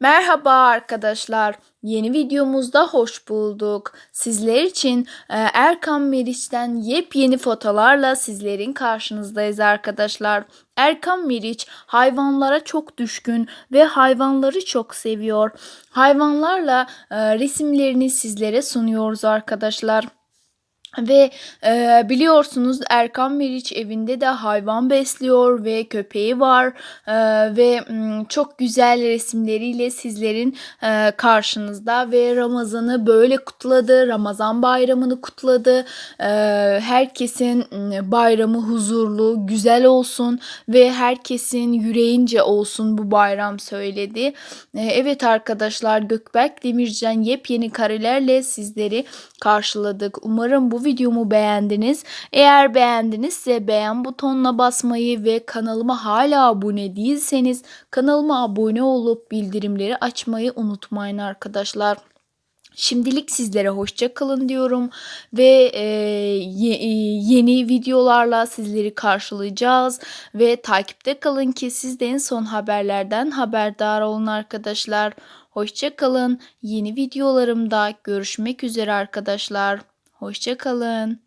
Merhaba arkadaşlar. Yeni videomuzda hoş bulduk. Sizler için e, Erkan Meriç'ten yepyeni fotolarla sizlerin karşınızdayız arkadaşlar. Erkan Meriç hayvanlara çok düşkün ve hayvanları çok seviyor. Hayvanlarla e, resimlerini sizlere sunuyoruz arkadaşlar. Ve e, biliyorsunuz Erkan Meriç evinde de hayvan besliyor ve köpeği var E, ve çok güzel resimleriyle sizlerin e, karşınızda ve Ramazan'ı böyle kutladı, Ramazan bayramını kutladı. E, herkesin bayramı huzurlu, güzel olsun ve herkesin yüreğince olsun bu bayram söyledi. E, evet arkadaşlar Gökberk Demircan yepyeni karelerle sizleri karşıladık. Umarım bu videomu beğendiniz. Eğer beğendinizse beğen butonuna basmayı ve kanalıma hala abone değilseniz kanalıma abone olup bildirimleri açmayı unutmayın arkadaşlar. Şimdilik sizlere hoşça kalın diyorum ve e, e, yeni videolarla sizleri karşılayacağız ve takipte kalın ki siz de en son haberlerden haberdar olun arkadaşlar. Hoşça kalın. Yeni videolarımda görüşmek üzere arkadaşlar. Hoşça kalın.